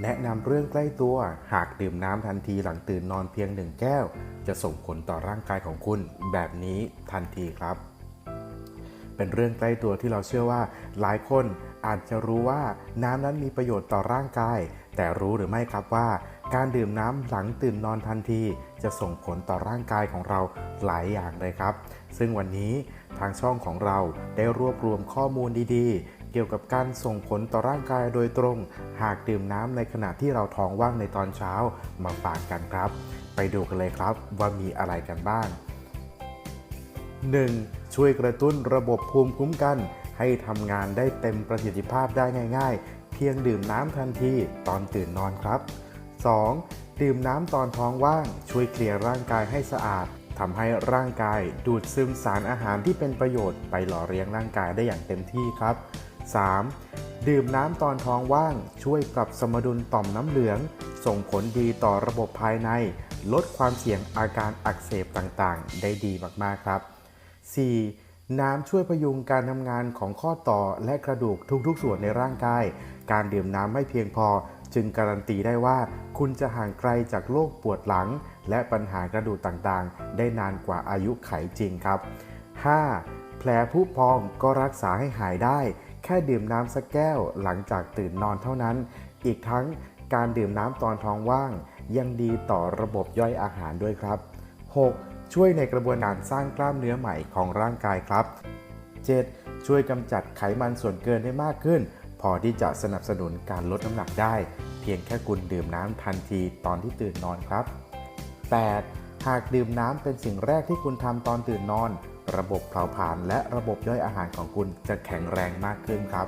แนะนำเรื่องใกล้ตัวหากดื่มน้ำทันทีหลังตื่นนอนเพียงหนึ่งแก้ว จะส่งผลต่อร่างกายของคุณแบบนี้ทันทีครับ เป็นเรื่องใกล้ตัวที่เราเชื่อว่า หลายคนอาจจะรู้ว่าน้ำนั้นมีประโยชน์ต่อร่างกาย แต่รู้หรือไม่ครับว่า การดื่มน้ำหลังตื่นนอนทันที จะส่งผลต่อร่างกายของเราหลายอย่างเลยครับ ซึ่งวันนี้ทางช่องของเราได้รวบรวมข้อมูลดีๆ เกี่ยวกับการส่งผลต่อร่างกายโดยตรง หากดื่มน้ำในขณะที่เราท้องว่างในตอนเช้ามาฝากกันครับ ไปดูกันเลยครับว่ามีอะไรกันบ้าง 1. ช่วยกระตุ้นระบบภูมิคุ้มกัน ให้ทำงานได้เต็มประสิทธิภาพได้ง่าย ๆ เพียงดื่มน้ำทันทีตอนตื่นนอนครับ 2. ดื่มน้ำตอนท้องว่าง ช่วยเคลียร์ร่างกายให้สะอาดทำให้ร่างกายดูดซึมสารอาหารที่เป็นประโยชน์ไปหล่อเลี้ยงร่างกายได้อย่างเต็มที่ครับ 3. ดื่มน้ำตอนท้องว่างช่วยปรับสมดุลต่อมน้ำเหลือง ส่งผลดีต่อระบบภายใน ลดความเสี่ยงอาการอักเสบต่างๆ ได้ดีมากๆครับ 4. น้ำช่วยพยุงการทำงานของข้อต่อและกระดูกทุกๆส่วนในร่างกาย การดื่มน้ำไม่เพียงพอ จึงการันตีได้ว่า คุณจะห่างไกลจากโรคปวดหลัง และปัญหากระดูกต่างๆ ได้นานกว่าอายุไขจริงครับ 5. แผลผุพองก็รักษาให้หายได้ แค่ดื่มน้ำสักแก้วหลังจากตื่นนอนเท่านั้น อีกทั้งการดื่มน้ำตอนท้องว่าง ยังดีต่อระบบย่อยอาหารด้วยครับ 6. ช่วยในกระบวนการสร้างกล้ามเนื้อใหม่ของร่างกายครับ 7. ช่วยกำจัดไขมันส่วนเกินได้มากขึ้น พอที่จะสนับสนุนการลดน้ำหนักได้ เพียงแค่คุณดื่มน้ำทันทีตอนที่ตื่นนอนครับ 8. หากดื่มน้ำเป็นสิ่งแรกที่คุณทำตอนตื่นนอน ระบบเผาผลาญและระบบย่อยอาหารของคุณจะแข็งแรงมากขึ้นครับ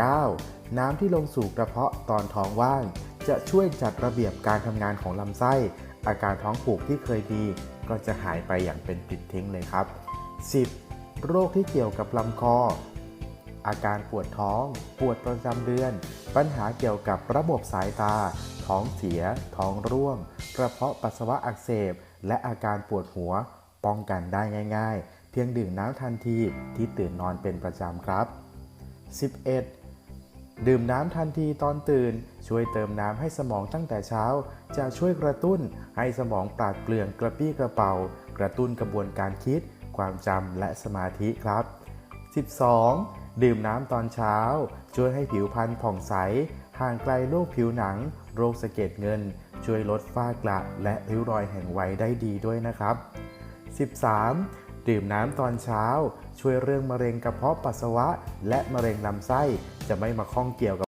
9. น้ำที่ลงสู่กระเพาะตอนท้องว่าง จะช่วยจัดระเบียบการทำงานของลำไส้ อาการท้องผูกที่เคยมีก็จะหายไปอย่างเป็นปิดทิ้งเลยครับ 10. โรคที่เกี่ยวกับลำคอ อาการปวดท้อง ปวดประจำเดือน ปัญหาเกี่ยวกับระบบสายตา ท้องเสีย ท้องร่วง กระเพาะปัสสาวะอักเสบ และอาการปวดหัว ป้องกันได้ง่าย ๆ เพียงดื่มน้ำทันทีที่ตื่นนอนเป็นประจำครับ 11. ดื่มน้ำทันทีตอนตื่น ช่วยเติมน้ำให้สมองตั้งแต่เช้า จะช่วยกระตุ้นให้สมองปราดเปรื่องกระปี้กระเป๋า กระตุ้นกระบวนการคิด ความจำและสมาธิครับ 12. ดื่มน้ำตอนเช้า ช่วยให้ผิวพรรณผ่องใสห่างไกลโรคผิวหนัง โรคสะเก็ดเงิน ช่วยลดฝ้ากระและริ้วรอยแห่งวัยได้ดีด้วยนะครับ 13. ดื่มน้ำตอนเช้า ช่วยเรื่องมะเร็งกระเพาะปัสสาวะ และมะเร็งลำไส้จะไม่มาข้องเกี่ยวกับ